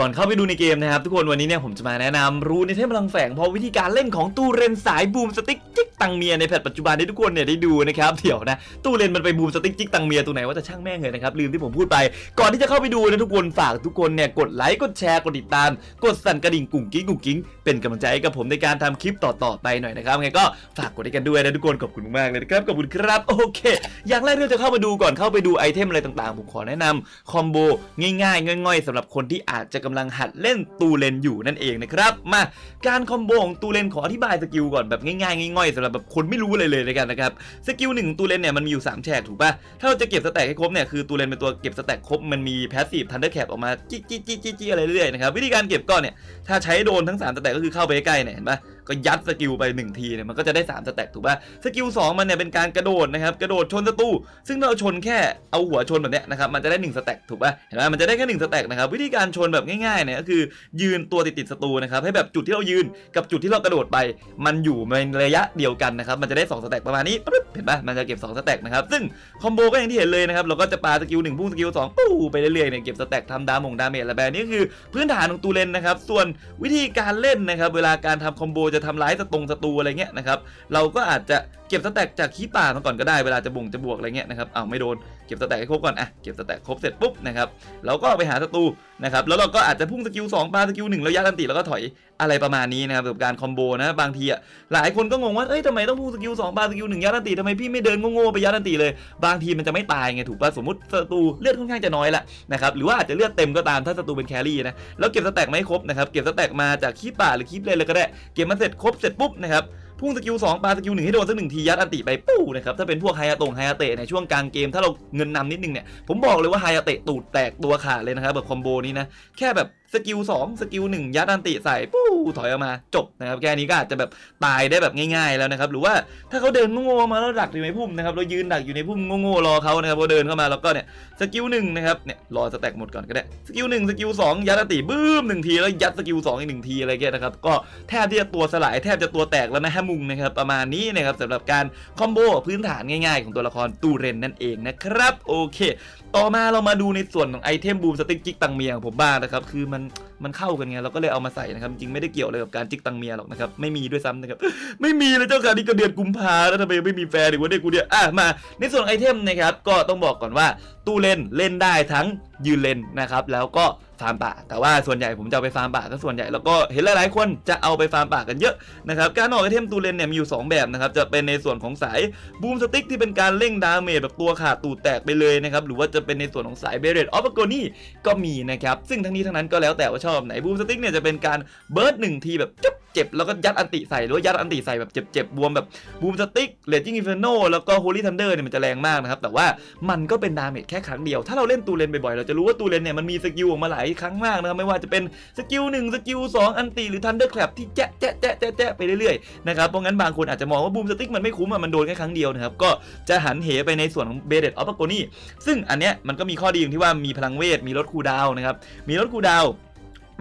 ก่อนเข้าไปดูในเกมนะครับ ทุกคนวันนี้เนี่ยผมจะมาแนะนำรูในเทพพลังแฝงเพราะวิธีการเล่นของตู้เรนสายบูมสติ๊ก ตังเมียในแพทปัจจุบันที่ทุกคนเนี่ยได้ดูนะครับเดี๋ยวนะตู้เรนมันไปบูมสติ๊กจิกตังเมียตัวไหนว่าจะช่างแม่งเลยนะครับลืมที่ผมพูดไป ก่อนที่จะเข้าไปดูนะทุกคนฝากทุกคนเนี่ยกดไลค์กดแชร์กดติดตาม กดสั่นกระดิ่งกุ่งกิ้งกุ่งกิ้งเป็นกำลังใจให้กับผมในการทำคลิปต่อๆไปหน่อยนะครับไงก็ฝากกดให้กันด้วยนะทุกคนขอบคุณมากเลยนะครับขอบคุณครับโอเค อย่างแรกที่จะเข้ามาดูก่อนเข้าไปดูไอเทมอะไรต่างๆผมขอแนะนำคอมโบง่ายๆง่อยๆสำหรับคนที่อาจจะกำลังหัดเล่นตูเลนอยู่นั่นเองนะครับมาการคอมโบของตูเลนขออธิบายสกิลก่อนแบบง่ายๆง่อยๆสำหรับแบบคนไม่รู้เลยเลยในกันนะครับสกิลหนึ่งตูเลนเนี่ยมันมีอยู่ 3 แฉกถูกป่ะถ้าเราจะเก็บสแต็กให้ครบเนี่ยคือตูเลนเป็นตัวเก็บสแต็กครบมันมีแพสซีฟทันเดอร์แคปออกมาจี้จี้จี้จี้อะไรเรื่อยๆนะครับวิธีการเก็บก้อนเนี่ยถ้าใช้โดนทั้ง3สแต็กก็คือเข้าไปใกล้เนี่ยเห็นป่ะ ก็ยัดสกิลไปหนึ่งทีเนี่ยมันก็จะได้ 3 สแต็กถูกป่ะสกิลสองมันเนี่ยเป็นการกระโดดนะครับกระโดดชนศัตรูซึ่งถ้าเราชนแค่เอาหัวชนแบบเนี้ยนะครับมันจะได้1สแต็กถูกป่ะเห็นไหมมันจะได้แค่1สแต็กนะครับวิธีการชนแบบง่ายๆเนี่ยก็คือยืนตัวติดติดศัตรูนะครับให้แบบจุดที่เรายืนกับจุดที่เรากระโดดไป มันอยู่ในระยะเดียวกันนะครับมันจะได้ 2 สแต็กประมาณนี้ปึ๊บเห็นป่ะมันจะเก็บ 2 สแต็กนะครับซึ่งคอมโบก็อย่างที่เห็นเลยนะครับเราก็จะปาสกิลหนึ่งพุ่งสกิลสองปู้ไปเรื่อยๆเนี่ยเก็บสแต็กทำดามงดาเมจอะไรแบบนี้คือพื้นฐานของตูเลนนะครับส่วนวิธีการเล่นนะครับเวลาการทำคอมโบจะทำร้ายสตรงศัตรูอะไรเงี้ยนะครับเราก็อาจจะเก็บสแต็กจากขี้ป่ามาก่อนก็ได้เวลาจะบ่งจะบวกอะไรเงี้ยนะครับเอ้าไม่โดนเก็บสแต็กให้ครบก่อนอะเก็บสแต็กครบเสร็จปุ๊บนะครับเราก็ไปหาศัตรูนะครับแล้วเราก็อาจจะพุ่งสกิลสองปาสกิลหนึ่งแล้วยัดอันติแล้วก็ถอย อะไรประมาณนี้นะครับกับการคอมโบนะบางทีอะหลายคนก็งงว่าเอ้ยทำไมต้องพูดสกิลสองบาสกิลหนึ่งยัดอันติทำไมพี่ไม่เดินโง่ๆไปยัดอันติเลย บางทีมันจะไม่ตายไงถูกป่ะสมมติศัตรูเลือดค่อนข้างจะน้อยละนะครับหรือว่าอาจจะเลือดเต็มก็ตามถ้าศัตรูเป็นแครี่นะแล้วเก็บสแต็กไม่ครบนะครับเก็บสแต็กมาจากคีบป่าหรือคีบเลยเลยก็ได้เก็บมาเสร็จครบเสร็จปุ๊บนะครับพุ่งสกิลสองปาสกิลหนึ่งให้โดนสักหนึ่งทียัดอันติไปปู้นะครับถ้าเป็นพวกไฮอาตงไฮอาเตะในช่วงกลางเกมถ้าเราเงินนำนิดนึงเนี่ยผมบอกเลยว่าไฮอาเตะตูดแตกตัวขาดเลยนะครับแบบคอมโบนี้นะแค่แบบ สกิล2สกิล1ยัดอันติใส่ปู้ถอยออกมาจบนะครับแค่นี้ก็อาจจะแบบตายได้แบบง่ายๆแล้วนะครับหรือว่าถ้าเขาเดินโง่มาแล้วดักอยู่ในพุ่มนะครับเรายืนดักอยู่ในพุ่มโง่ๆรอเขานะครับพอเดินเข้ามาแล้วก็เนี่ยสกิลหนึ่งนะครับเนี่ยรอสแต็กหมดก่อนก็ได้สกิลหนึ่งสกิลสองยัดอันติบึ้มหนึ่งทีแล้วยัดสกิลสองอีกหนึ่งทีอะไรเงี้ยนะครับก็แทบที่จะตัวสลายแทบจะตัวแตกแล้วนะฮะมุงนะครับประมาณนี้นะครับสำหรับการคอมโบพื้นฐานง่ายๆ ของตัวละครตูเรนนั่นเองนะครับโอเค ต่อมาเรามาดูในส่วนของไอเทมบูมสติ๊กจิกตังเมียของผมบ้างนะครับ คือมัน มันเข้ากันไงเราก็เลยเอามาใส่นะครับจริงไม่ได้เกี่ยวอะไรกับการจิกตังเมียหรอกนะครับไม่มีด้วยซ้ำนะครับไม่มีเลยเจ้าค่ะนี่ก็เดือนกุมภาแล้วทำไมไม่มีแฟนอีกวะเนี่ยกูเนี่ยอะมา ในส่วนไอเทมนะครับก็ต้องบอกก่อนว่าตู้เล่นเล่นได้ทั้งยืนเล่นนะครับแล้วก็ฟาร์มป่า แต่ว่าส่วนใหญ่ผมจะเอาไปฟาร์มป่าก็ส่วนใหญ่แล้วก็เห็นหลายๆคนจะเอาไปฟาร์มป่ากันเยอะนะครับการออกไอเทมตูเลนเนี่ยมีอยู่ 2 แบบนะครับจะเป็นในส่วนของสายบูมสติ๊กที่เป็นการเร่งดาเมจแบบตัวขาดตูดแตกไปเลยนะครับหรือว่าจะเป็นในส่วนของสายเบรดออฟโกนี่ก็มีนะครับซึ่งทั้งนี้ทั้งนั้นก็แล้วแต่ว่าชอบไหนบูมสติ๊กเนี่ยจะเป็นการเบิร์ดหนึ่งทีแบบจุ๊บเจ็บแล้วก็ยัดอันติใส่หรือว่ายัดอันติใส่แบบเจ็บๆบวมแบบบูมสติ๊กเลจิ้งอินเฟอร์โนแล้วก็โฮลี่ทันเดอร์เนี่ยมันจะแรงมากนะครับแต่ว่ามันก็เป็นดาเมจแค่ครั้งเดียว ถ้าเราเล่นตูเลนบ่อยๆเราจะรู้ว่าตูเลนเนี่ยมันมีสกิลออกมาหลายครั้งมากนะครับไม่ว่าจะเป็นสกิลหนึ่งสกิลสองอันติหรือทันเดอร์แคลปที่แจ๊ะแจ๊ะแจ๊ะแจ๊ะไปเรื่อยๆนะครับเพราะงั้นบางคนอาจจะมองว่าบูมสติ๊กมันไม่คุ้มอะมันโดนแค่ครั้งเดียวนะครับก็จะหันเหไปในส่วนของเบเดตออฟโกนี่ซึ่งอันเนี้ยมันก็มีข้อดีอย่างที่ว่ามีพลังเวทมีลดคูดาวน์นะครับมีลดคูดาวน์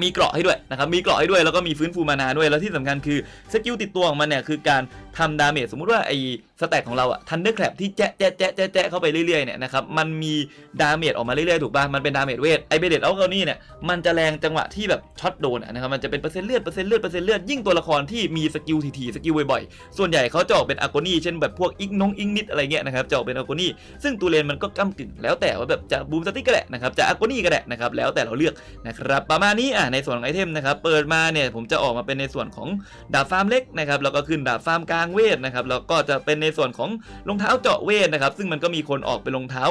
มีเกราะให้ด้วยนะครับ มีเกราะให้ด้วย แล้วก็มีฟื้นฟูมานาด้วย แล้วที่สำคัญคือสกิลติดตัวของมันเนี่ยคือการทำดาเมจสมมุติว่าไอ้สแต็กของเราอะทันเดอร์แคลปที่แจ๊ะแจ๊ะแจ๊ะแจ๊ะแจ๊ะเข้าไปเรื่อยๆเนี่ยนะครับ มันมีดาเมจออกมาเรื่อยๆถูกป่ะ มันเป็นดาเมจเวท ไอเบเดตเอาเกานี่เนี่ย มันจะแรงจังหวะที่แบบช็อตโดนนะครับ มันจะเป็นเปอร์เซ็นต์เลือด เปอร์เซ็นต์เลือด เปอร์เซ็นต์เลือด ยิ่งตัวละครที่มีสกิลทีๆสกิลบ่อยๆ ส่วนใหญ่เขาจะออกเป็นอาโกนี่เช่นแบบพวกอิกนงอิงนิดอะไรเงี้ยนะครับ จะออกเป็นอาโกนี่ซึ่งตัวเลนมันก็ก้ากึ่งแล้วแต่ว่าแบบจะบูมสติกก็ได้นะครับ จะอาโกนี่ก็ได้นะครับ แล้วแต่เราเลือกนะครับ ประมาณนี้อะในส่วนของไอเทมนะครับเปิดมาเนี่ยผมจะออกมาเป็นในส่วนของดาบฟาร์มเล็กนะครับแล้วก็ขึ้นดาบฟาร์มกลางเวทนะครับแล้วก็จะเป็นในส่วนของรองเท้าเจาะเวทนะครับซึ่งมันก็มีคนออกเป็นรองเท้า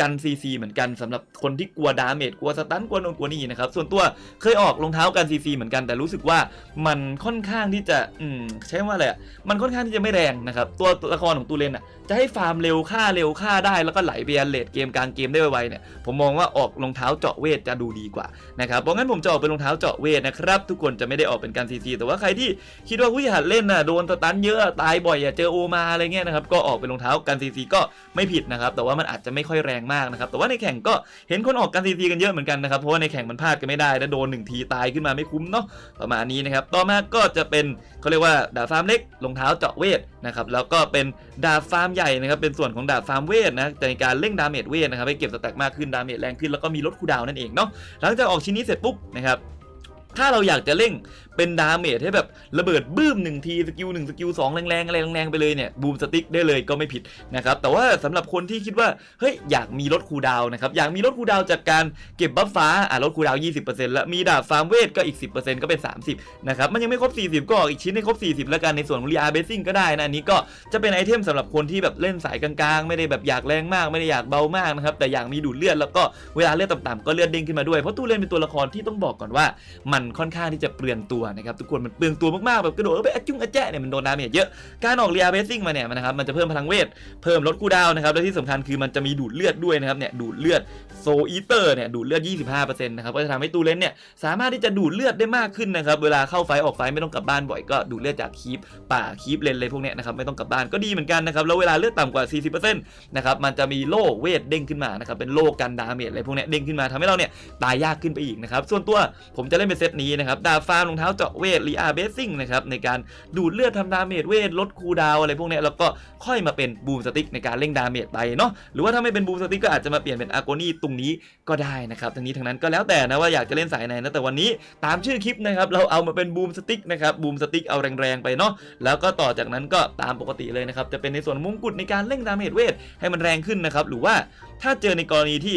กันซีซีเหมือนกันสำหรับคนที่กลัวดาเมจกลัวสตันกลัวโนนกลัวนี่นะครับส่วนตัวเคยออกรองเท้ากันซีซีเหมือนกัน แต่รู้สึกว่ามันค่อนข้างที่จะอืมใช้ว่าอะไรอะมันค่อนข้างที่จะไม่แรงนะครับตัวละครของตูเลนอะจะให้ฟาร์มเร็วฆ่าเร็วฆ่าได้แล้วก็ไหลไปยันเลดเกมกลางเกมได้ไวๆเนี่ยผมมองว่าออกรองเท้าเจาะเวทจะดูดีกว่านะครับเพราะงั้นผมจะออกเป็นรองเท้าเจาะเวทนะครับ ทุกคนจะไม่ได้ออกเป็นการซีซีแต่ว่าใครที่คิดว่าผู้หัดเล่นน่ะโดนสตันเยอะตายบ่อยอย่าเจอโอมาอะไรเงี้ยนะครับก็ออกเป็นรองเท้ากันซีซีก็ไม่ผิดนะครับแต่ว่ามันอาจจะไม่ค่อยแรงมากนะครับแต่ว่าในแข่งก็เห็นคนออกกันซีซีกันเยอะเหมือนกันนะครับเพราะว่าในแข่งมันพลาดกันไม่ได้แล้วโดนหนึ่งทีตายขึ้นมาไม่คุ้มเนาะประมาณนี้นะครับต่อมาก็จะเป็นเขาเรียกว่าดาบฟาร์มเล็กรองเท้าเจาะเวทนะครับแล้วก็เป็นดาบฟาร์มใหญ่นะครับเป็นส่วนของดาบฟาร์มเวทนะในการเร่งดาเมจเวทนะครับให้เก็บสแต็กมากขึ้นดาเมจแรงขึ้นแล้วก็มีลดคูดาวนั่นเองเนาะหลังจากออกชิ้นนี้เสร็จปุ๊บนะครับ ถ้าเราอยากจะเร่ง เป็นดาเมจให้แบบระเบิดบื้มหนึ่งทีสกิลหนึ่งสกิลสองแรงๆอะไรแรงๆไปเลยเนี่ยบูมสติ๊กได้เลยก็ไม่ผิดนะครับแต่ว่าสำหรับคนที่คิดว่าเฮ้ยอยากมีลดคูดาวนะครับอยากมีลดคูดาวจากการเก็บบัฟฟ้าอะลดคูดาวน์20%แล้วมีดาบฟาร์มเวทก็อีก 10%ก็เป็น 30นะครับมันยังไม่ครบ 40 ก็ออกอีกชิ้นให้ครบ 40 แล้วกันในส่วนของรีอาร์เบสซิ่งก็ได้นะอันนี้ก็จะเป็นไอเทมสำหรับคนที่แบบเล่นสายกลางๆ ไม่ได้แบบอยากแรงมากไม่ได้อยากเบามากนะครับแต่อยากมีดูดเลือดแล้วก็เวลาเลือดต่ำๆก็เลือดเด้งขึ้นมาด้วยเพราะตู้เล่นเป็นตัวละครที่ต้องบอกก่อนว่า มันค่อนข้างที่จะเปลืองตัวนะครับทุกคนมันเปลืองตัวมากๆแบบกระโดดไปอะจุ้งอะแจ๊เนี่ยมันโดนดาเมจเยอะการออกเรียเบสซิ่งมาเนี่ยนะครับมันจะเพิ่มพลังเวทเพิ่มลดคูดาวนะครับและที่สำคัญคือมันจะมีดูดเลือดด้วยนะครับเนี่ยดูดเลือดโซอีเตอร์เนี่ยดูดเลือด 25%นะครับก็จะทำให้ตูเลนเนี่ยสามารถที่จะดูดเลือดได้มากขึ้นนะครับเวลาเข้าไฟออกไฟไม่ต้องกลับบ้านบ่อยก็ดูดเลือดจากคีปป่าคีปเลนเลยพวกเนี้ยนะครับไม่ต้องกลับบ้านก็ดีเหมือนกันนะครับแล้วเวลาเลือดต่ำกว่า 40%นะครับมันจะมีโล่เวทเด้งขึ้นมานะครับเป็นโล่กันดาเมจอะไรพวกเนี้ยเด้งขึ้นมาทำให้เราเนี่ยตายยากขึ้นไปอีกนะครับส่วนตัวผมจะเล่นเป็นเซตนี้นะครับดาฟาร์มรองเท้าเจาะเวทรีอาร์เบสซิ่งนะครับในการดูดเลือดทำดาเมจเวทลดคูลดาวอะไรพวกนี้แล้วก็ค่อยมาเป็นบูมสติ๊กในการเล่งดาเมจไปเนาะหรือว่าถ้าไม่เป็นบูมสติ๊กก็อาจจะมาเปลี่ยนเป็นอาร์โกนี่ตรงนี้ก็ได้นะครับทั้งนี้ทั้งนั้นก็แล้วแต่นะว่าอยากจะเล่นสายไหนนะแต่วันนี้ตามชื่อคลิปนะครับเราเอามาเป็นบูมสติ๊กนะครับบูมสติ๊กเอาแรงๆไปเนาะแล้วก็ต่อจากนั้นก็ตามปกติเลยนะครับจะเป็นในส่วนมงกุฎในการเล่งดาเมจเวทให้มันแรงขึ้นนะครับหรือว่าถ้าเจอในกรณีที่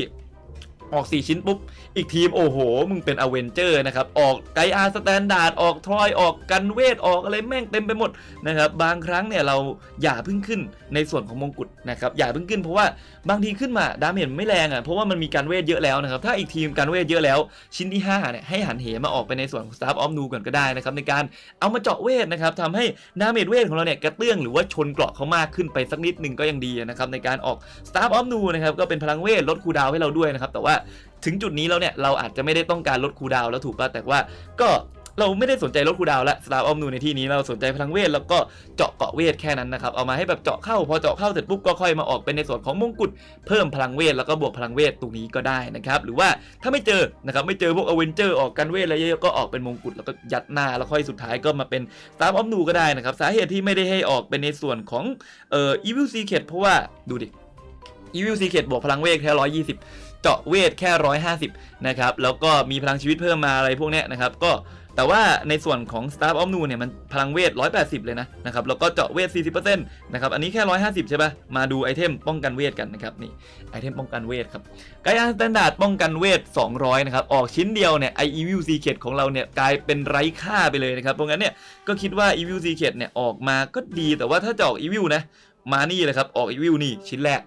ออก 4 ชิ้นปุ๊บ อีกทีม โอ้โห มึงเป็นอเวนเจอร์นะครับ ออกไกอาร์สแตนดาร์ด ออกทรอยออกกันเวท ออกอะไรแม่งเต็มไปหมดนะครับ บางครั้งเนี่ยเราอย่าเพิ่งขึ้นในส่วนของมงกุฎนะครับ อย่าเพิ่งขึ้นเพราะว่าบางทีขึ้นมาดาเมจไม่แรงอะ เพราะว่ามันมีการเวทเยอะแล้วนะครับ ถ้าอีกทีมการเวทเยอะแล้ว ชิ้นที่5เนี่ยให้หันเหมาออกไปในส่วนของ Staff of Nu ก่อนก็ได้นะครับในการเอามาเจาะเวทนะครับทำให้ดาเมจเวทของเราเนี่ยกระเตื้องหรือว่าชนเกราะเขามากขึ้นไปสักนิดหนึ่งก็ยังดีนะครับในการออก Staff of Nu นะครับก็เป็นพลังเวทลดคูดาวให้เราด้วยนะครับแต่ว่าถึงจุดนี้แล้วเนี่ยเราอาจจะไม่ได้ต้องการลดคูดาวแล้วถูกป่ะแต่ว่าก็เราไม่ได้สนใจลดคูดาวและสตาร์ออมนูในที่นี้เราสนใจพลังเวทแล้วก็เจาะเกาะเวทแค่นั้นนะครับ เอามาให้แบบเจาะเข้าพอเจาะเข้าเสร็จปุ๊บก็ค่อยมาออกเป็นในส่วนของมงกุฎเพิ่มพลังเวทแล้วก็บวกพลังเวทตรงนี้ก็ได้นะครับ หรือว่าถ้าไม่เจอนะครับไม่เจอพวกอเวนเจอร์ออกกันเวทอะไรเยอะก็ออกเป็นมงกุฎแล้วก็ยัดหน้าแล้วค่อยสุดท้ายก็มาเป็นสตาร์ออมนูก็ได้นะครับสาเหตุที่ไม่ได้ให้ออกเป็นในส่วนของเอ่ออีวิลซีเคเพราะว่าดูดิอีวิลซีเคบวกพลังเวทแค่ร้อยยี่สิบ เจาะเวทแค่ 150 นะครับ แล้วก็มีพลังชีวิตเพิ่มมาอะไรพวกนี้นะครับ ก็แต่ว่าในส่วนของ Staff of Nu เนี่ยมันพลังเวท 180 เลยนะนะครับ แล้วก็เจาะเวท 40%นะครับ อันนี้แค่ 150 ใช่ปะมาดูไอเทมป้องกันเวทกันนะครับ นี่ไอเทมป้องกันเวทครับไกด์อันสแตนดาร์ดป้องกันเวท 200 นะครับ ออกชิ้นเดียวเนี่ยไอ Evil Secret ของเราเนี่ยกลายเป็นไร้ค่าไปเลยนะครับ เพราะงั้นเนี่ยก็คิดว่า Evil Secret เนี่ยออกมาก็ดี แต่ว่าถ้าจะออก Evil นะ มานี่เลยครับออกอีวิวนี่ชิ้นแรก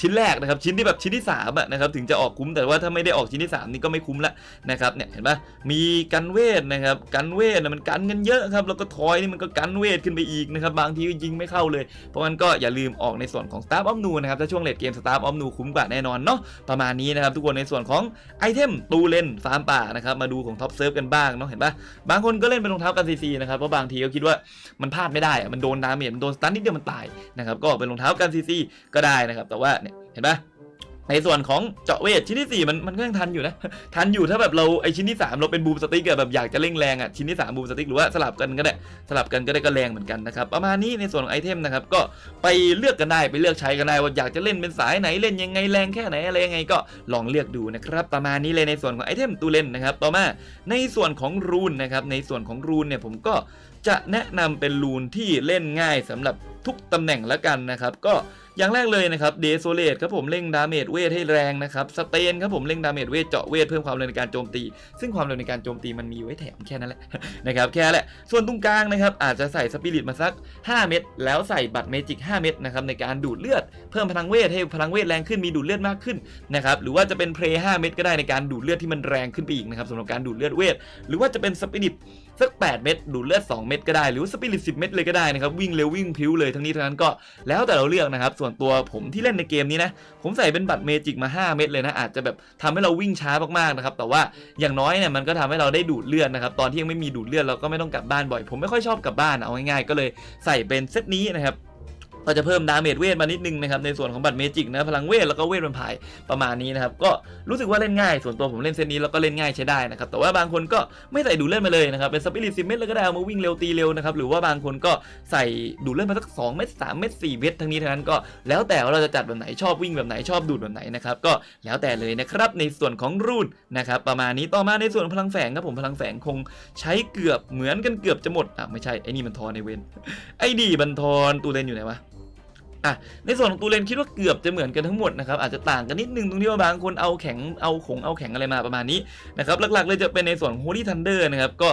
ชิ้นแรกนะครับชิ้นที่แบบชิ้นที่3อะนะครับถึงจะออกคุ้มแต่ว่าถ้าไม่ได้ออกชิ้นที่ 3 นี่ก็ไม่คุ้มละนะครับเนี่ยเห็นปะมีกันเวทนะครับกันเวทนะมันกันกันเยอะครับแล้วก็ทอยนี่มันก็กันเวทขึ้นไปอีกนะครับบางทีก็ยิงไม่เข้าเลย เพราะงั้นก็อย่าลืมออกในส่วนของ Star of Nu นะครับถ้าช่วงเลดเกม Star of Nu คุ้มกว่าแน่นอนเนาะประมาณนี้นะครับทุกคนในส่วนของไอเทมตูเลนฟาร์มป่านะครับมาดูของท็อปเซิร์ฟกันบ้างเนาะเห็นปะบางคนก็เล่นเป็นรองเท้ากันซีซีนะครับเพราะบางทีก็คิดว่ามันพลาดไม่ได้อะมันโดนดาเมจมันโดนสตันนิดเดียวมันตายนะครับก็ออกเป็นรองเท้ากันซีซีก็ได้นะครับ แต่ว่าเนี่ยเห็นปะในส่วนของเจาะเวทชิ้นที่ 4 มันมันก็ยังทันอยู่นะ ทันอยู่ถ้าแบบเราไอชิ้นที่ 3 เราเป็นบูมสติ๊กแบบอยากจะเร่งแรงอะชิ้นที่ 3 บูมสติ๊กหรือว่าสลับกันก็ได้สลับกันก็ได้ก็แรงเหมือนกันนะครับประมาณนี้ในส่วนของไอเทมนะครับก็ไปเลือกกันได้ไปเลือกใช้กันได้ว่าอยากจะเล่นเป็นสายไหนเล่นยังไงแรงแค่ไหนอะไรยังไงก็ลองเลือกดูนะครับประมาณนี้เลยในส่วนของไอเทมตูเล่นนะครับต่อมาในส่วนของรูนนะครับในส่วนของรูนเนี่ยผมก็จะแนะนำเป็นรูนที่เล่นง่ายสำหรับทุกตำแหน่งและกันนะครับ ก็อย่างแรกเลยนะครับเดโซเลตครับผมเร่งดาเมจเวทให้แรงนะครับสเตนครับผมเร่งดาเมจเวทเจาะเวทเพิ่มความเร็วในการโจมตี ซึ่งความเร็วในการโจมตีมันมีไว้แถมแค่นั้นแหละนะครับแค่แหละส่วนตรงกลางนะครับอาจจะใส่สปิริตมาสัก 5 เม็ดแล้วใส่บัตรเมจิก 5 เม็ดนะครับในการดูดเลือดเพิ่มพลังเวทให้พลังเวทแรงขึ้นมีดูดเลือดมากขึ้นนะครับหรือว่าจะเป็นเพลย์5เม็ดก็ได้ในการดูดเลือดที่มันแรงขึ้นไปอีกนะครับสำหรับการดูดเลือดเวท หรือว่าจะเป็นสปิริตสัก 8 เม็ดดูดเลือด 2 เม็ดก็ได้หรือว่าสปิริต10 เม็ดเลยก็ได้นะครับวิ่งเร็ววิ่งพิ้วเลยทั้งนี้ทั้งนั้นก็แล้วแต่เราเลือกนะครับ ส่วนตัวผมที่เล่นในเกมนี้นะ ผมใส่เป็นบัตรเมจิกมา 5 เม็ดเลยนะ อาจจะแบบทำให้เราวิ่งช้ามากๆนะครับ แต่ว่าอย่างน้อยเนี่ยมันก็ทำให้เราได้ดูดเลือดนะครับ ตอนที่ยังไม่มีดูดเลือดเราก็ไม่ต้องกลับบ้านบ่อย ผมไม่ค่อยชอบกลับบ้านเอาง่ายๆก็เลยใส่เป็นเซตนี้นะครับ ก็จะเพิ่มดาเมจเวทมานิดนึงนะครับในส่วนของบัตรเมจิกนะพลังเวทแล้วก็เวทวันพายประมาณนี้นะครับก็รู้สึกว่าเล่นง่าย ส่วนตัวผมเล่นเซตนี้แล้วก็เล่นง่ายใช้ได้นะครับแต่ว่าบางคนก็ไม่ใส่ดูดเล่นมาเลยนะครับเป็นสปิริตสิเม็ดแล้วก็ได้เอามาวิ่งเร็วตีเร็วนะครับหรือว่าบางคนก็ใส่ดูดเล่นมาสัก2เม็ด3เม็ด4เม็ดทั้งนี้ทั้งนั้นก็แล้วแต่ว่าเราจะจัดแบบไหนชอบวิ่งแบบไหนชอบดูดแบบไหนนะครับก็แล้วแต่เลยนะครับในส่วนของรูนนะครับประมาณนี้ต่อมาในส่วนพลังแฝงครับผมพลังแฝงคงใช้เกือบเหมือนกันเกือบจะหมดอะไม่ใช่ไอ้นี่มันทอนในเวนไอ้ดีบันทอนตูเลนอยู่ไหนวะ อะในส่วนของตูเลนคิดว่าเกือบจะเหมือนกันทั้งหมดนะครับอาจจะต่างกันนิดนึงตรงที่ว่าบางคนเอาแข็งเอาขงเอาแข็งอะไรมาประมาณนี้นะครับหลักๆเลยจะเป็นในส่วนของ Holy Thunder นะครับก็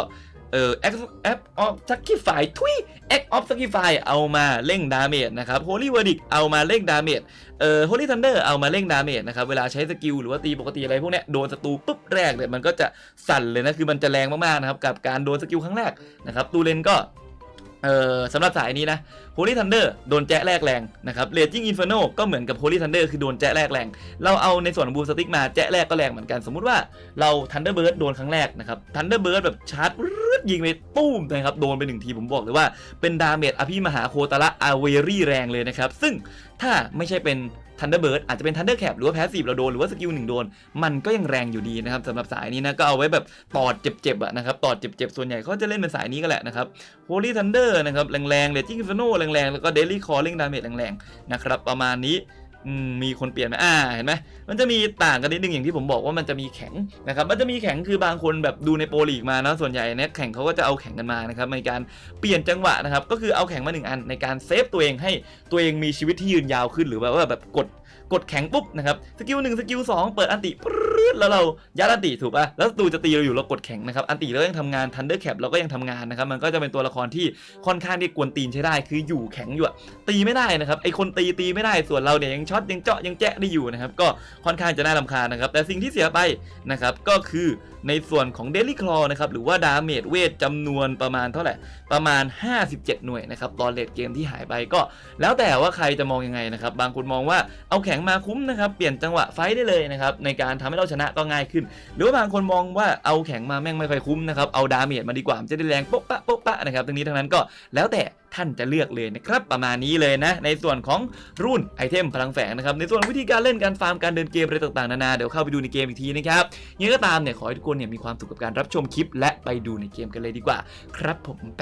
เอ่อ Act Act of Sacrifice ทุย Act of Sacrifice เอามาเร่งดาเมจนะครับ Holy Verdict เอามาเร่งดาเมจเอ่อ Holy Thunder เอามาเร่งดาเมจนะครับเวลาใช้สกิลหรือว่าตีปกติอะไรพวกเนี้ยโดนศัตรูปุ๊บแรกเนี่ยมันก็จะสั่นเลยนะคือมันจะแรงมากๆนะครับกับการโดนสกิลครั้งแรกนะครับตูเลนก็ เอ่อสำหรับสายนี้นะ Holy Thunder โดนแจ๊ะแรกแรงนะครับ Raging Inferno ก็เหมือนกับ Holy Thunder คือโดนแจ๊ะแรกแรง เราเอาในส่วนของบูสติกมาแจ๊ะแรกก็แรงเหมือนกัน สมมุติว่าเรา Thunderbird โดนครั้งแรกนะครับ Thunderbird แบบชาร์จรึดยิงไปปุ้มนะครับ โดนไปหนึ่งทีผมบอกเลยว่าเป็นดาเมจอภิมหาโคตระอาเวรี่แรงเลยนะครับ ซึ่งถ้าไม่ใช่เป็น ทันเดอร์เบิร์ดอาจจะเป็นทันเดอร์แคปหรือว่าแพสซีฟเราโดน หรือว่าสกิลหนึ่งโดน มันก็ยังแรงอยู่ดีนะครับสำหรับสายนี้นะ ก็เอาไว้แบบตอดเจ็บๆอะนะครับตอดเจ็บๆ ส่วนใหญ่เขาจะเล่นเป็นสายนี้ก็แหละนะครับโฮลี่ทันเดอร์นะครับแรงๆ Raging Inferno แรงๆแล้วก็เดลี่คอร์เร็งดาเมจแรงๆนะครับประมาณนี้ อืมมีคนเปลี่ยนไหมอ่าเห็นไหมมันจะมีต่างกันนิดนึงอย่างที่ผมบอกว่ามันจะมีแข็งนะครับมันจะมีแข็งคือบางคนแบบดูในโปรลีกมานะส่วนใหญ่เนี่ยแข่งเขาก็จะเอาแข่งกันมานะครับในการเปลี่ยนจังหวะนะครับก็คือเอาแข่งมาหนึ่งอันในการเซฟตัวเองให้ตัวเองมีชีวิตที่ยืนยาวขึ้นหรือแบบว่าแบบกด กดแข็งปุ๊บนะครับสกิลหนึ่งสกิลสองเปิดอันติปื๊ดแล้วเรายัดอันติถูกป่ะแล้วศัตรูจะตีเราอยู่เรากดแข็งนะครับอันติเรายังทำงาน Thunder Cap เราก็ยังทำงานนะครับมันก็จะเป็นตัวละครที่ค่อนข้างที่กวนตีนใช้ได้ คืออยู่แข็งอยู่อะตีไม่ได้นะครับไอคนตีตีไม่ได้ส่วนเราเนี่ยยังช็อตยังเจาะยังแจ๊ะได้อยู่นะครับก็ค่อนข้างจะน่ารำคาญนะครับแต่สิ่งที่เสียไปนะครับก็คือในส่วนของ Daily Claw นะครับหรือว่าดาเมจเวทจำนวนประมาณเท่าไหร่ประมาณ 57 หน่วยนะครับตอนเลดเกมที่หายไปก็ แล้วแต่ว่าใครจะมองยังไงนะครับบางคนมองว่าเอาแข็งมาคุ้มนะครับ เปลี่ยนจังหวะไฟได้เลยนะครับ ในการทำให้เราชนะก็ง่ายขึ้น หรือว่าบางคนมองว่าเอาแข็งมาแม่งไม่ค่อยคุ้มนะครับ เอาดาเมจมาดีกว่ามจะได้แรงโป๊ะปะโป๊ะปะนะครับทั้งนี้ทั้งนั้นก็แล้วแต่ท่านจะเลือกเลยนะครับประมาณนี้เลยนะ ในส่วนของรุ่นไอเทมพลังแฝงนะครับในส่วนวิธีการเล่นการฟาร์มการเดินเกมอะไรต่างๆนานาเดี๋ยวเข้าไปดูในเกมอีกทีนะครับยังไงก็ตามเนี่ยขอให้ทุกคนเนี่ยมีความสุขกับการรับชมคลิป และไปดูในเกมกันเลยดีกว่า ครับผมไป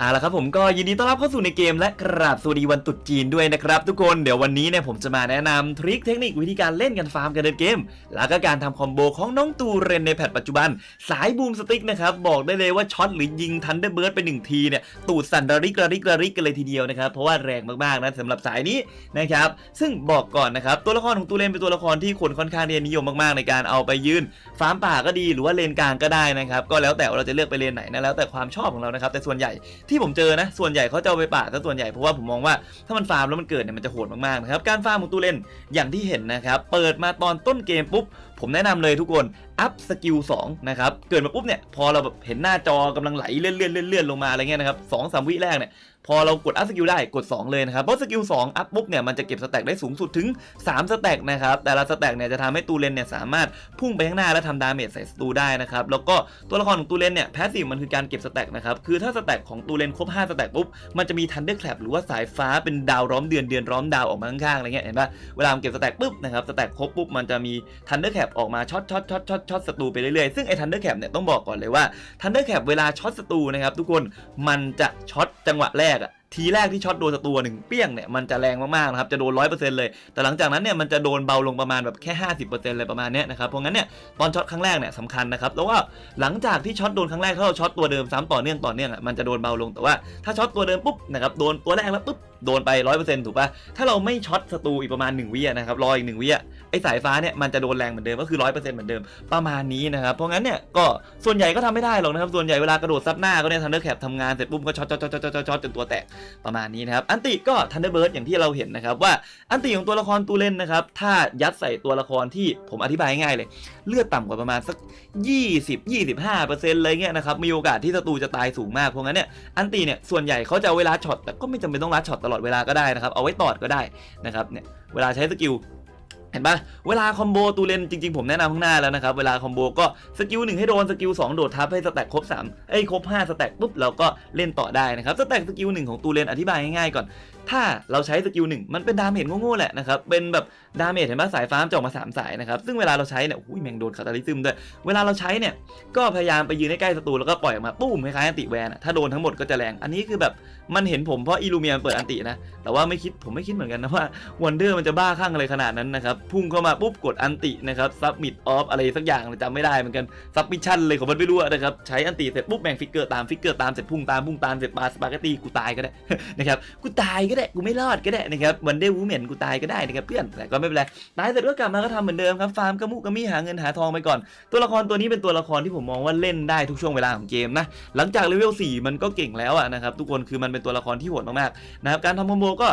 เอาละครับผมก็ยินดีต้อนรับเข้าสู่ในเกมและกราบสวัสดีวันตรุษจีนด้วยนะครับทุกคนเดี๋ยววันนี้เนี่ยผมจะมาแนะนำทริคเทคนิควิธีการเล่นกันฟาร์มกันเดินเกม แล้วก็การทำคอมโบของน้องตูเรนในแพทปัจจุบัน สายบูมสติ๊กนะครับบอกได้เลยว่าช็อตหรือยิงทันเดอร์เบิร์ดไปหนึ่งทีเนี่ยตูดสั่นระริกระริกระริกกันเลยทีเดียวนะครับเพราะว่าแรงมากๆนะสำหรับสายนี้นะครับซึ่งบอกก่อนนะครับตัวละครของตูเรนเป็นตัวละครที่คนค่อนข้างที่จะนิยมมากๆ ในการเอาไปยืนฟาร์มป่าก็ดีหรือว่าเลนกลางก็ได้นะครับก็แล้วแต่เราจะเลือกไปเลนไหนนะแล้วแต่ความชอบของเรานะครับแต่ส่วนใหญ่ที่ผมเจอนะ ส่วนใหญ่เขาจะเอาไปป่าซะส่วนใหญ่เพราะว่าผมมองว่าถ้ามันฟาร์มแล้วมันเกิดเนี่ยมันจะโหดมากๆนะครับการฟาร์มของตูเลนอย่างที่เห็นนะครับเปิดมาตอนต้นเกมปุ๊บผมแนะนำเลยทุกคนอัพสกิล2นะครับเกิดมาปุ๊บเนี่ยพอเราแบบเห็นหน้าจอกำลังไหลเลื่อนเลื่อนเลื่อนเลื่อนลงมาอะไรเงี้ยนะครับสองสามวิแรกเนี่ย พอเรากดอัพสกิลได้กด 2 เลยนะครับ เพราะสกิล2อัพปุ๊บเนี่ยมันจะเก็บสแต็กได้สูงสุดถึง 3 สแต็กนะครับ แต่ละสแต็กเนี่ยจะทำให้ตูเลนเนี่ยสามารถพุ่งไปข้างหน้าและทำดาเมจใส่ศัตรูได้นะครับ แล้วก็ตัวละครของตูเลนเนี่ยแพสซีฟมันคือการเก็บสแต็กนะครับ คือถ้าสแต็กของตูเลนครบ 5 สแต็กปุ๊บมันจะมีทันเดอร์แคลปหรือว่าสายฟ้าเป็นดาวร้อมเดือนเดือนร้อมดาวออกมาข้างๆอะไรเงี้ยเห็นปะเวลามันเก็บสแต็กปุ๊บนะครับสแต็กครบปุ๊บมันจะมีทันเดอร์แคปออกมาช็อตช็อตช็อตช็อตช็อตศัตรูไปเรื่อยๆซึ่งไอ้ทันเดอร์แคปเนี่ยต้องบอกก่อนเลยว่าทันเดอร์แคปเวลาช็อตศัตรูนะครับทุกคนมันจะช็อตจังหวะแรกอะ ทีแรกที่ช็อตโดนศัตรูหนึ่งเปี้ยงเนี่ยมันจะแรงมากๆนะครับจะโดนร้อยเปอร์เซ็นต์เลย แต่หลังจากนั้นเนี่ยมันจะโดนเบาลงประมาณแบบแค่ห้าสิบเปอร์เซ็นต์เลยประมาณเนี้ยนะครับเพราะงั้นเนี่ยตอนช็อตครั้งแรกเนี่ยสำคัญนะครับแล้วว่าหลังจากที่ช็อตโดนครั้งแรกถ้าเราช็อตตัวเดิมซ้ำต่อเนื่องต่อเนื่องอะมันจะโดนเบาลงแต่ว่าถ้าช็อตตัวเดิมปุ๊บนะครับโดนตัวแรกแล้วปุ๊บโดนไปร้อยเปอร์เซ็นต์ถูกป่ะถ้าเราไม่ช็อตศัตรูอีกประมาณหนึ่งวิอะนะครับรออีกหนึ่งวิอะไอสายฟ้าเนี่ยมันจะโดนแรงเหมือนเดิมก็คือร้อยเปอร์เซ็นต์เหมือนเดิมประมาณนี้นะครับเพราะงั้นเนี่ยก็ส่วนใหญ่ก็ทำไม่ได้หรอกนะครับส่วนใหญ่เวลากระโดดซับหน้าก็เนี่ยทันเดอร์แคปทำงานเสร็จปุ๊บก็ช็อตช็อตช็อตช็อตช็อตจนตัวแตกประมาณนี้นะครับ อันติก็ทันเดอร์เบิร์ดอย่างที่เราเห็นนะครับว่าอันติของตัวละครตูเล่นนะครับ ถ้ายัดใส่ตัวละครที่ผมอธิบายง่ายเลย เลือดต่ำกว่าประมาณสัก 20 25เปอร์เซ็นต์เลยเงี้ยนะครับ มีโอกาสที่ศัตรูจะตายสูงมาก เพราะงั้นเนี่ย อันติเนี่ย ส่วนใหญ่เขาจะเอาเวลาช็อต แต่ก็ไม่จำเป็นต้องรัดช็อตตลอดเวลาก็ได้นะครับ เอาไว้ตอดก็ได้นะครับ เนี่ย เวลาใช้สกิล เห็นปะเวลาคอมโบตูเลนจริงๆ ผมแนะนำข้างหน้าแล้วนะครับ เวลาคอมโบก็สกิลหนึ่งให้โดน สกิลสองโดดทับให้สแต็กครบ3เอ้ยครบ 5 สแต็กปุ๊บเราก็เล่นต่อได้นะครับ สแต็กสกิลหนึ่งของตูเลนอธิบายง่ายๆก่อนถ้าเราใช้สกิลหนึ่งมันเป็นดาเมจโง่ๆแหละนะครับ เป็นแบบดาเมจเห็นปะสายฟ้าจะออกมาสามสายนะครับ ซึ่งเวลาเราใช้เนี่ยอุ้ยแมงโดนคาตาลิซึมด้วย เวลาเราใช้เนี่ย ก็พยายามไปยืนใกล้ศัตรูแล้วก็ปล่อยออกมาปุ้มคล้ายๆอันติแวนถ้าโดนทั้งหมดก็จะแรง อันนี้คือแบบมันเห็นผมเพราะอีลูเมียมันเปิดอันตินะ แต่ว่าไม่คิดผมไม่คิดเหมือนกันนะว่าวันเดอร์มันจะบ้าคลั่งอะไรขนาดนั้นนะครับ พุ่งเข้ามาปุ๊บกดอันตินะครับซับมิดออฟอะไรสักอย่างจำไม่ได้เหมือนกันซับมิชชั่นเลยของมันไม่รู้นะครับใช้อันติเสร็จปุ๊บแบ่งฟิกเกอร์ตามฟิกเกอร์ตามเสร็จพุ่งตามพุ่งตามเสร็จปาสปาเกตตีกูตายก็ได้นะครับกูตายก็ได้กูไม่รอดก็ได้นะครับวันเดย์วูแมนกูตายก็ได้นะครับเพื่อนแต่ก็ไม่เป็นไรตายเสร็จก็กลับมาก็ทำเหมือนเดิมครับฟาร์มกระมุกกระมี่หาเงินหาทองไปก่อน ตัวละครตัวนี้เป็นตัวละครที่ผมมองว่าเล่นได้ทุกช่วงเวลาของเกมนะหลังจากเลเวล4มันก็เก่งแล้วอะนะครับทุกคนคือมันเป็นตัวละครที่โหดมากๆนะครับการทำคอมโบก็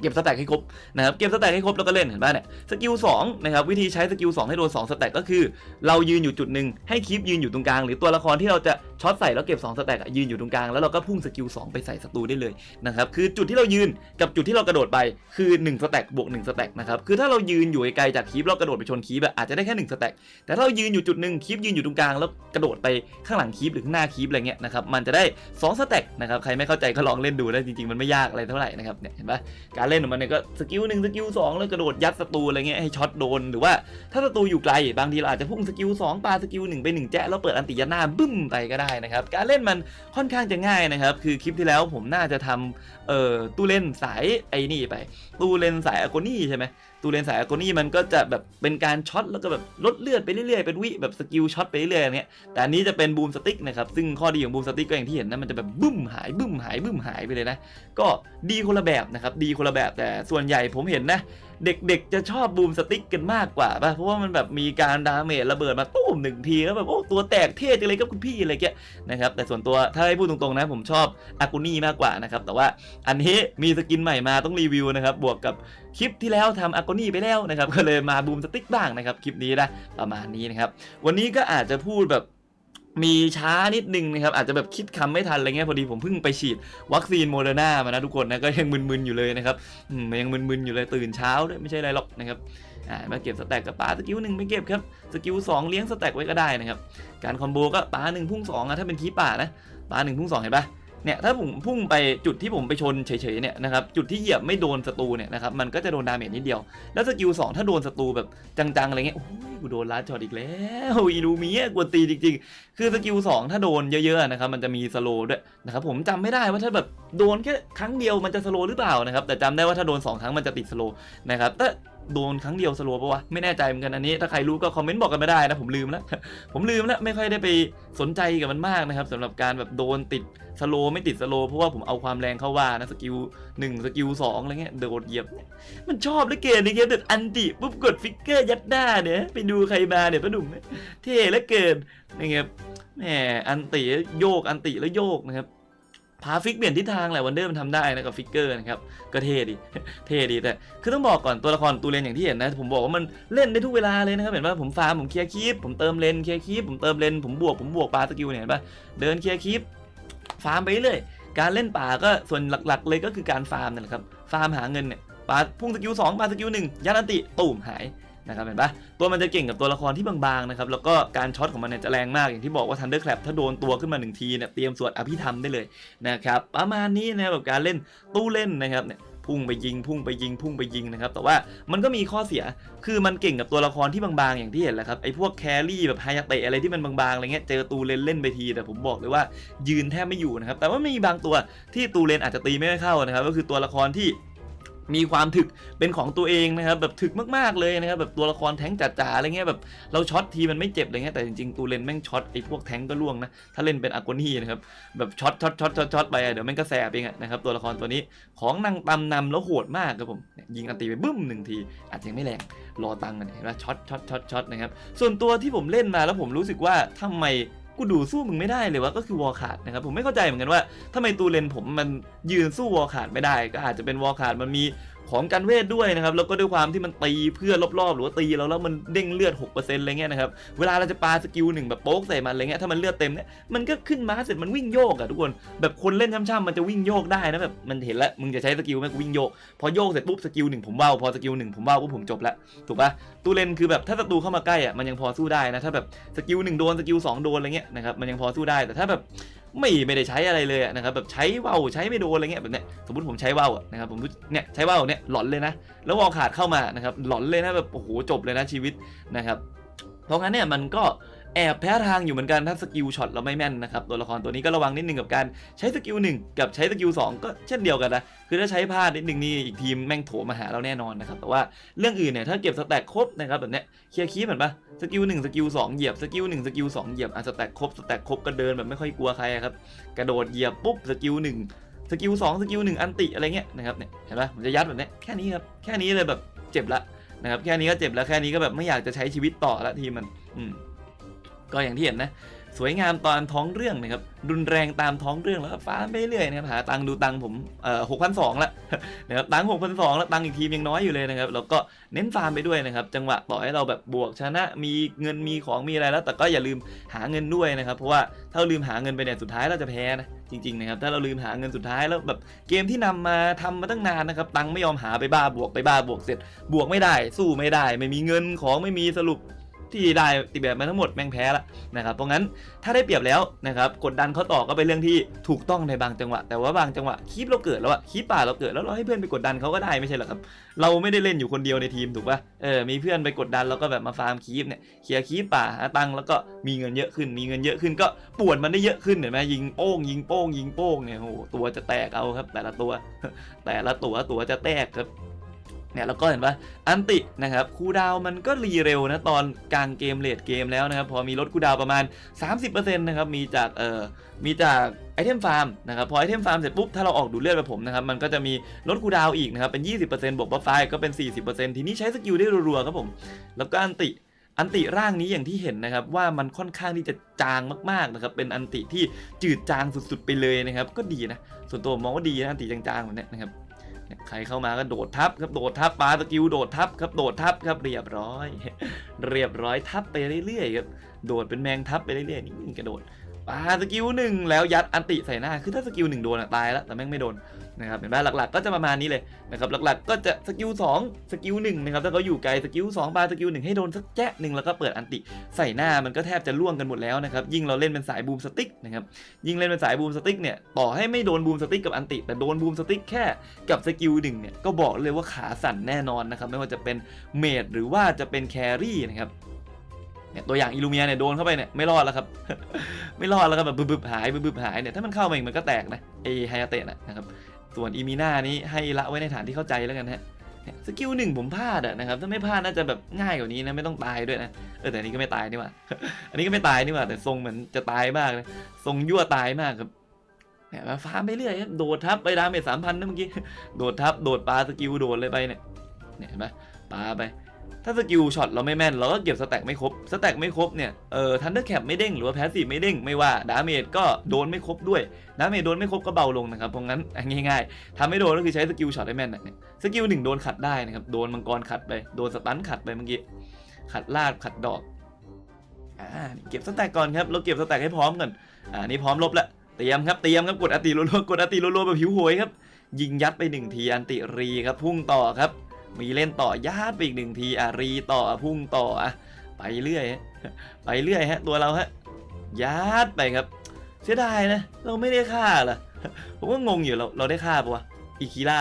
เก็บสแต็กให้ครบนะครับเก็บสแต็กให้ครบแล้วก็เล่นเห็นป่ะเนี่ยสกิล2นะครับวิธีใช้สกิล2ให้โดน2สแต็กก็คือ เรายืนอยู่จุดหนึ่งให้คลิปยืนอยู่ตรงกลาง หรือตัวละครที่เราจะช็อตใส่แล้วเก็บ2สแต็กยืนอยู่ตรงกลางแล้วเราก็พุ่งสกิล2ไปใส่ศัตรูได้เลยนะครับคือจุดที่เรายืนกับจุดที่เรากระโดดไปคือ1สแต็กบวก1สแต็กนะครับคือถ้าเรายืนอยู่ไกลๆจากคลิปเรากระโดดไปชนคลิปอะอาจจะได้แค่1สแต็กแต่ถ้าเรายืนอยู่จุดหนึ่งคลิปยืนอยู่ตรงกลางแล้วกระโดดไปข้างหลังคลิปหรือข้างหน้าคลิปอะไรเงี้ยนะครับมันจะได้2สแต็กนะครับใครไม่เข้าใจก็ลองเล่นดูนะจริงๆมันไม่ยากอะไรเท่าไหร่นะครับเนี่ยเห็นปะการเล่นของมันเนี่ยก็สกิลหนึ่งสกิลสองแล้วกระโดดยัดศัตรูอะไรเงี้ยให้ช็อตโดนหรือว่าถ้าศัตรูอยู่ไกลบางทีเราอาจจะพุ่งสกิลสองปาสกิลหนึ่งไปหนึ่งแจ๊ะแล้วเปิดอันติยัดหน้าบึ้มไปก็ได้นะครับการเล่นมันค่อนข้างจะง่ายนะครับคือคลิปที่แล้วผมน่าจะทำเอ่อตู้เล่นสายไอ้นี่ไป ตู้เล่นสายอโกนี่ใช่ไหม ตูเลนสายอโกนี่มันก็จะแบบเป็นการช็อตแล้วก็แบบลดเลือดไปเรื่อยๆเป็นวิแบบสกิลช็อตไปเรื่อยๆอย่างเงี้ยแต่อันนี้จะเป็นบูมสติ๊กนะครับซึ่งข้อดีของบูมสติ๊กก็อย่างที่เห็นนะมันจะแบบบึ้มหายบึ้มหายบึ้มหายไปเลยนะก็ดีคนละแบบนะครับดีคนละแบบแต่ส่วนใหญ่ผมเห็นนะ เด็กๆ จะชอบบูมสติ๊กกันมากกว่าป่ะ เพราะว่ามันแบบมีการดาเมจระเบิดมาตุ้มหนึ่งทีแล้วแบบโอ้ตัวแตกเท่จังเลยครับคุณพี่อะไรเงี้ยนะครับแต่ส่วนตัวถ้าให้พูดตรงๆนะผมชอบอากูนี่มากกว่านะครับแต่ว่าอันนี้มีสกินใหม่มาต้องรีวิวนะครับบวกกับคลิปที่แล้วทำอากูนี่ไปแล้วนะครับก็เลยมาบูมสติ๊กบ้างนะครับคลิปนี้นะประมาณนี้นะครับวันนี้ก็อาจจะพูดแบบ มีช้านิดนึงนะครับ อาจจะแบบคิดคำไม่ทันอะไรเงี้ยพอดีผมเพิ่งไปฉีดวัคซีนโมเดอร์นามานะทุกคนนะก็ยังมึนๆอยู่เลยนะครับมยังมึนๆอยู่เลยตื่นเช้าด้วยไม่ใช่อะไรหรอกนะครับมาเก็บสแต็กกับปลาสกิลหนึ่งไม่เก็บครับสกิลสองเลี้ยงสแต็กไว้ก็ได้นะครับการคอมโบก็ปลาหนึ่งพุ่งสองอะถ้าเป็นคีป่านะปลาหนึ่งพุ่งสองเห็นปะ เนี่ยถ้าผมพุ่งไปจุดที่ผมไปชนเฉยๆเนี่ยนะครับจุดที่เหยียบไม่โดนศัตรูเนี่ยนะครับมันก็จะโดนดาเมจนิดเดียว แล้วสกิลสองถ้าโดนศัตรูแบบจังๆอะไรเงี้ยโอ้ยกูโดนลัดช็อตอีกแล้วอีลูเมียกวนตีจริงๆ คือสกิล2ถ้าโดนเยอะๆนะครับมันจะมีสโลด้วยนะครับผมจำไม่ได้ว่าถ้าแบบโดนแค่ครั้งเดียวมันจะสโลหรือเปล่านะครับแต่จำได้ว่าถ้าโดน2ครั้งมันจะติดสโลนะครับแต่ โดนครั้งเดียวสโลว์ปะวะไม่แน่ใจเหมือนกันอันนี้ ถ้าใครรู้ก็คอมเมนต์บอกกันไม่ได้นะผมลืมแล้ว ผมลืมแล้วไม่ค่อยได้ไปสนใจกับมันมากนะครับสำหรับการแบบโดนติดสโลว์ไม่ติดสโลว์เพราะว่าผมเอาความแรงเข้าว่านะสกิล1สกิล2อะไรเงี้ยโดดเหยียบเนี่ยมันชอบเหลือเกินในเกมเด็ดอันติปุ๊บกดฟิกเกอร์ยัดหน้าเนี่ยไปดูใครมาเนี่ยป้าหนุ่มเนี่ยเท่เหลือเกินนะครับแหมอันติโยกอันติแล้วโยกนะครับ พาฟิกเปลี่ยนทิศทางแหละวันเดอร์มันทำได้นะกับฟิกเกอร์นะครับก็เท่ดีเท่ดีแต่คือต้องบอกก่อนตัวละครตูเลนอย่างที่เห็นนะ ผมบอกว่ามันเล่นได้ทุกเวลาเลยนะครับเห็นป่ะผมฟาร์มผมเคลียร์คีปผมเติมเลนเคลียร์คีปผมเติมเลนผมบวกผมบวกปาสกิลเนี่ยเห็นป่ะเดินเคลียร์คีปฟาร์มไปเรื่อยการเล่นป่าก็ส่วนหลักๆ เลยก็คือการฟาร์มนั่นแหละครับฟาร์มหาเงินเนี่ยปาพุ่งสกิลสองปาสกิลหนึ่งยันติตูมหาย นะครับเห็นปะตัวมันจะเก่งกับตัวละครที่บางๆนะครับแล้วก็การช็อตของมันเนี่ยจะแรงมากอย่างที่บอกว่า Thunder Clap ถ้าโดนตัวขึ้นมาหนึ่งทีเนี่ยเตรียมสวดอภิธรรมได้เลยนะครับประมาณนี้นะครับแบบการเล่นตู้เล่นนะครับเนี่ยพุ่งไปยิงพุ่งไปยิงพุ่งไปยิงนะครับแต่ว่ามันก็มีข้อเสียคือมันเก่งกับตัวละครที่บางๆ อย่างที่เห็นแหละครับไอ้พวกแครี่แบบไฮยาเตะอะไรที่มันบางๆอะไรเงี้ยเจอตูเลนเล่นไปทีแต่ผมบอกเลยว่ายืนแทบไม่อยู่นะครับแต่ว่ามีบางตัวที่ตูเลนอาจจะตีไม่เข้านะครับก็คือตัวละครที่ มีความถึกเป็นของตัวเองนะครับแบบถึกมากๆเลยนะครับแบบตัวละครแท้งจ๋าๆอะไรเงี้ยแบบเราช็อตทีมันไม่เจ็บอะไรเงี้ยแต่จริงๆตูเลนแม่งช็อตไอ้พวกแท้งก็ล่วงนะถ้าเล่นเป็นอากอนี่นะครับแบบช็อตช็อตช็อตช็อตช็อตไปอะเดี๋ยวแม่งก็แสบเองนะครับตัวละครตัวนี้ของนางตำนำแล้วโหดมากครับผมยิงอันตีไปบึ้มหนึ่งทีอาจจะยังไม่แรงรอตังกันเห็นไหมช็อตช็อตช็อตช็อตนะครับส่วนตัวที่ผมเล่นมาแล้วผมรู้สึกว่าทำไม กูดูสู้มึงไม่ได้เลยวะก็คือวอลขาดนะครับผมไม่เข้าใจเหมือนกันว่าทำไมตูเลนผมมันยืนสู้วอลขาดไม่ได้ ก็อาจจะเป็นวอลขาดมันมี ของกันเวทด้วยนะครับแล้วก็ด้วยความที่มันตีเพื่อนรอบๆ หรือว่าตีเราแล้วมันเด้งเลือด 6%อะไรเงี้ยนะครับเวลาเราจะปาสกิลหนึ่งแบบโป๊กใส่มันอะไรเงี้ยถ้ามันเลือดเต็มเนี่ยมันก็ขึ้นมาเสร็จมันวิ่งโยกอะทุกคนแบบคนเล่นช่ำๆมันจะวิ่งโยกได้นะแบบมันเห็นแล้วมึงจะใช้สกิลไหมกูวิ่งโยกพอโยกเสร็จปุ๊บสกิลหนึ่งผมว่าวพอสกิลหนึ่งผมว่าวปุ๊บผมจบละถูกปะตูเลนคือแบบถ้าศัตรูเข้ามาใกล้อะมันยังพอสู้ได้นะถ้าแบบสกิลหนึ่งโดนสกิลสองโดนอะไรเงี้ยนะครับมันยังพอสู้ได้แต่ถ้าแบบ ไม่ไม่ได้ใช้อะไรเลยนะครับแบบใช้ว่าวใช้ไม่โดนอะไรเงี้ยแบบเนี้ยสมมติผมใช้ว่าวนะครับผมเนี่ยใช้ว่าวเนี่ยหลอนเลยนะ แล้ววอลขาดเข้ามานะครับหลอนเลยนะแบบโอ้โหจบเลยนะชีวิตนะครับเพราะงั้นเนี่ยมันก็ แอบแพ้ทางอยู่เหมือนกันถ้าสกิลช็อตเราไม่แม่นนะครับตัวละครตัวนี้ก็ระวังนิดนึงกับการใช้สกิลหนึ่งกับใช้สกิลสองก็เช่นเดียวกันนะคือถ้าใช้พลาดนิดนึงนี่อีกทีมแม่งโถมาหาเราแน่นอนนะครับแต่ว่าเรื่องอื่นเนี่ยถ้าเก็บสแต็กครบนะครับแบบเนี้ยเคลียร์คีย์เหมือนปะสกิลหนึ่งสกิลสองเหยียบสกิลหนึ่งสกิลสองเหยียบอะสแต็กครบสแต็กครบก็เดินแบบไม่ค่อยกลัวใครครับกระโดดเหยียบปุ๊บสกิลหนึ่งสกิลสองสกิลหนึ่งอันติอะไรเงี้ยนะครับเนี่ยเห็นปะมันจะยัดแบบเนี้ยแค่นี้ครับแค่นี้เลยแบบเจ็บละนะครับแค่นี้ก็เจ็บแล้วแค่นี้ก็แบบไม่อยากจะใช้ชีวิตต่อละทีมมันอืม ก็อย่างที่เห็นนะสวยงามตามท้องเรื่องนะครับรุนแรงตามท้องเรื่องแล้วฟ้าไปเรื่อยนะครับหาตังดูตังผมเอ่อหกพันสองละนะครับตังหกพันสองแล้วตังอีกทีมยังน้อยอยู่เลยนะครับแล้วก็เน้นฟาร์มไปด้วยนะครับจังหวะต่อให้เราแบบบวกชนะมีเงินมีของมีอะไรแล้ว แต่ก็อย่าลืมหาเงินด้วยนะครับเพราะว่าถ้าลืมหาเงินไปเนี่ยสุดท้ายเราจะแพ้นะจริงๆนะครับถ้าเราลืมหาเงินสุดท้ายแล้วแบบเกมที่นำมาทำมาตั้งนานนะครับตังไม่ยอมหาไปบ้าบวกไปบ้าบวกเสร็จ บวกไม่ได้ สู้ไม่ได้ ไม่มีเงินของไม่มีสรุป ที่ได้ติดแบบมาทั้งหมดแม่งแพ้ละนะครับเพราะงั้นถ้าได้เปรียบแล้วนะครับกดดันเขาต่อก็เป็นเรื่องที่ถูกต้องในบางจังหวะ แต่ว่าบางจังหวะคีบเราเกิดแล้วอะคีบป่าเราเกิดแล้วเราให้เพื่อนไปกดดันเขาก็ได้ไม่ใช่หรอครับ เราไม่ได้เล่นอยู่คนเดียวในทีมถูกปะเออมีเพื่อนไปกดดันแล้วก็แบบมาฟาร์มคีบเนี่ยเคลียร์คีบป่าหาตังแล้วก็มีเงินเยอะขึ้น มีเงินเยอะขึ้นก็ปวดมันได้เยอะขึ้นเห็นไหมยิงโป้งยิงโป้งยิงโป้งเนี่ยโอ้โหตัวจะแตกเอาครับ แต่ละตัว แต่ละตัวตัวจะแตกครับ เนี่ยแล้วก็เห็นปะอันตินะครับคูดาวมันก็รีเร็วนะตอนกลางเกมเลดเกมแล้วนะครับพอมีลดคูดาวประมาณ 30%นะครับมีจากเอ่อมีจากไอเทมฟาร์มนะครับพอไอเทมฟาร์มเสร็จปุ๊บถ้าเราออกดูเลือดไปผมนะครับมันก็จะมีลดคูดาวอีกนะครับเป็น 20%บวกบัฟไฟก็เป็น 40%ทีนี้ใช้สกิลได้รัวๆครับผมแล้วก็อันติอันติร่างนี้อย่างที่เห็นนะครับว่ามันค่อนข้างที่จะจางมากๆนะครับเป็นอันติที่จืดจางสุดๆไปเลยนะครับก็ดีนะส่วนตัวผมมองว่าดีนะอันติจางๆแบบนี้นะครับ ใครเข้ามาก็โดดทับครับโดดทับปาสกิลโดดทับครับโดดทับครับเรียบร้อย เรียบร้อยทับไปเรื่อยๆครับโดดเป็นแมงทับไปเรื่อยๆนี่กระโดดปาสกิลหนึ่งแล้วยัดอันติใส่หน้าคือถ้าสกิลหนึ่งโดนอะตายแล้วแต่แม่งไม่โดน นะครับเห็นไหมหลักๆ ก็จะประมาณนี้เลยนะครับหลักๆ ก็จะสกิลสองสกิลหนึ่งนะครับถ้าเขาอยู่ไกลสกิลสองปาสกิลหนึ่งให้โดนสักแจ๊ะหนึ่งแล้วก็เปิดอันติใส่หน้ามันก็แทบจะล่วงกันหมดแล้วนะครับยิ่งเราเล่นเป็นสายบูมสติ๊กนะครับยิ่งเล่นเป็นสายบูมสติ๊กเนี่ยต่อให้ไม่โดนบูมสติ๊กกับอันติ แต่โดนบูมสติ๊กแค่กับสกิลหนึ่งเนี่ยก็บอกเลยว่าขาสั่นแน่นอนนะครับไม่ว่าจะเป็นเมดหรือว่าจะเป็นแครี่นะครับเนี่ยตัวอย่างอิลูเมียเนี่ยโดนเข้าไปเนี่ยไม่รอดแล้วครับ ไม่รอดแล้วครับแบบบึบๆหายบึบๆหายเนี่ยถ้ามันเข้ามาอีกมันก็แตกนะไอไฮอาเตะนะครับ ส่วนอีมีนานี้ให้ละไว้ในฐานที่เข้าใจแล้วกันฮะเนี่ยสกิลหนึ่งผมพลาดอะนะครับถ้าไม่พลาดน่าจะแบบง่ายกว่านี้นะไม่ต้องตายด้วยนะเออแต่อันนี้ก็ไม่ตายนี่หว่า อันนี้ก็ไม่ตายนี่หว่าแต่ทรงเหมือนจะตายมากเลยทรงยั่วตายมากครับเนี่ยมาฟาร์มไปเรื่อยโดดทับไปดาเมจสามพันนะเมื่อกี้โดดทับโดดปลาสกิลโดดเลยไปเนี่ยเนี่ยเห็นไหมปลาไป ถ้าสกิลช็อตเราไม่แม่น เราก็เก็บสแต็กไม่ครบ สแต็กไม่ครบเนี่ยเออทันเดอร์แคปไม่เด้งหรือว่าแพสซีฟไม่เด้งไม่ว่าดาเมจก็โดนไม่ครบด้วยดาเมจโดนไม่ครบก็เบาลงนะครับเพราะงั้นง่ายๆทำให้โดนก็คือใช้สกิลช็อตให้แม่นนะสกิลหนึ่งโดนขัดได้นะครับโดนมังกรขัดไปโดนสตันขัดไปเมื่อกี้ขัดลาดขัดดอกอ่าเก็บสแต็กก่อนครับเราเก็บสแต็กให้พร้อมก่อนอ่านี่พร้อมลบแล้วเตรียมครับเตรียมครับกดอติรัวๆกดอติรัวๆแบบหิวโหยครับยิงยัดไปหนึ่งทีอันติรีครับพุ่งต่อครับ มีเล่นต่อยัดไปอีกหนึ่งทีอะรีต่อพุ่งต่ออะไปเรื่อยไปเรื่อยฮะตัวเราฮะยัดไปครับ เสียดายนะ เราไม่ได้ฆ่าเหรอผมก็งงอยู่เราเราได้ฆ่าปะวะอีคีล่า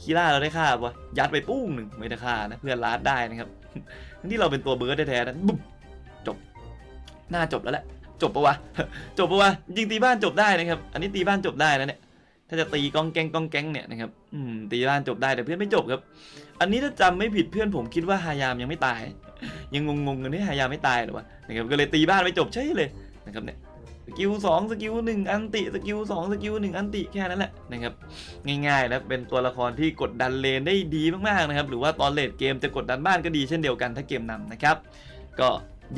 คีล่าเราได้ฆ่าปะยัดไปปุ้งหนึ่งไม่ได้ฆ่านะเพื่อนลาดได้นะครับทั้งที่เราเป็นตัวเบิร์ดแท้ๆนะบุ๊บจบน่าจบแล้วแหละจบปะวะจบปะวะยิงตีบ้านจบได้นะครับ อันนี้ตีบ้านจบได้แล้วเนี่ยถ้าจะตีกองแกงกองแกงเนี่ยนะครับอืมตีบ้านจบได้แต่เพื่อนไม่จบครับ อันนี้ถ้าจำไม่ผิดเพื่อนผมคิดว่าฮายามยังไม่ตาย ยังงงๆกันที่ฮายามไม่ตายหรอวะนะครับก็เลยตีบ้านไม่จบใช่เลยนะครับเนี่ยสกิลสองสกิลหนึ่งอันติสกิลสองสกิลหนึ่งอันติแค่นั้นแหละนะครับง่ายๆแล้วเป็นตัวละครที่กดดันเลนได้ดีมากๆนะครับหรือว่าตอนเลดเกมจะกดดันบ้านก็ดีเช่นเดียวกันถ้าเกมนำนะครับก็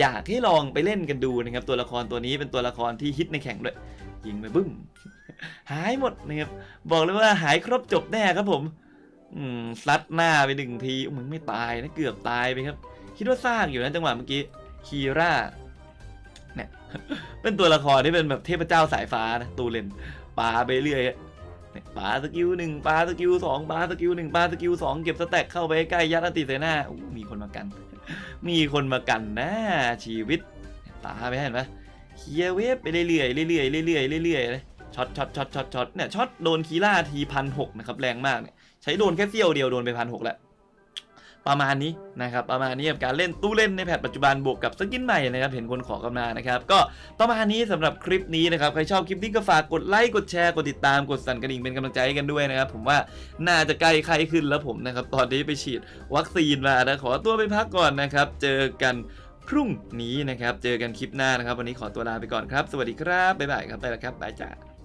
อยากให้ลองไปเล่นกันดูนะครับตัวละครตัวนี้เป็นตัวละครที่ฮิตในแข่งด้วยยิงไปบึ้มหายหมดนะครับบอกเลยว่าหายครบจบแน่ครับผม อืมซัดหน้าไปหนึ่งทีมึงไม่ตายนะเกือบตายไปครับ คิดว่าซากอยู่นะจังหวะเมื่อกี้คีร่าเนี่ยเป็นตัวละครที่เป็นแบบเทพเจ้าสายฟ้านะตูเลนปาไปเรื่อยปาสกิลหนึ่งปาสกิลสองปาสกิลหนึ่งปาสกิลสองเก็บสแต็กเข้าไปใกล้ยัดอันติใส่หน้ามีคนมากัน มีคนมากันนะชีวิตปาไปเห็นไหมเคียเวฟไปเรื่อยๆเรื่อยๆเรื่อยๆเรื่อยเลย ช็อตช็อตช็อตช็อตช็อตเนี่ยช็อตโดนคีร่าทีพันหกนะครับแรงมากเนี่ยใช้โดนแค่เสี้ยวเดียวโดนไปพันหกแล้วประมาณนี้นะครับประมาณนี้กับการเล่นตู้เล่นในแพทปัจจุบันบวกกับสกินใหม่นะครับเห็นคนขอกันมานะครับก็ประมาณนี้สำหรับคลิปนี้นะครับใครชอบคลิปนี้ก็ฝากกดไลค์กดแชร์กดติดตามกดสั่นกระดิ่งเป็นกำลังใจให้กันด้วยนะครับผมว่าน่าจะใกล้ใครขึ้นแล้วผมนะครับตอนนี้ไปฉีดวัคซีนมานะขอตัวไปพักก่อนนะครับเจอกันพรุ่งนี้นะครับเจอกันคลิปหน้านะครับ วันนี้ขอตัวลาไปก่อนครับ สวัสดีครับบ๊ายบายครับไปแล้วครับบายจ้า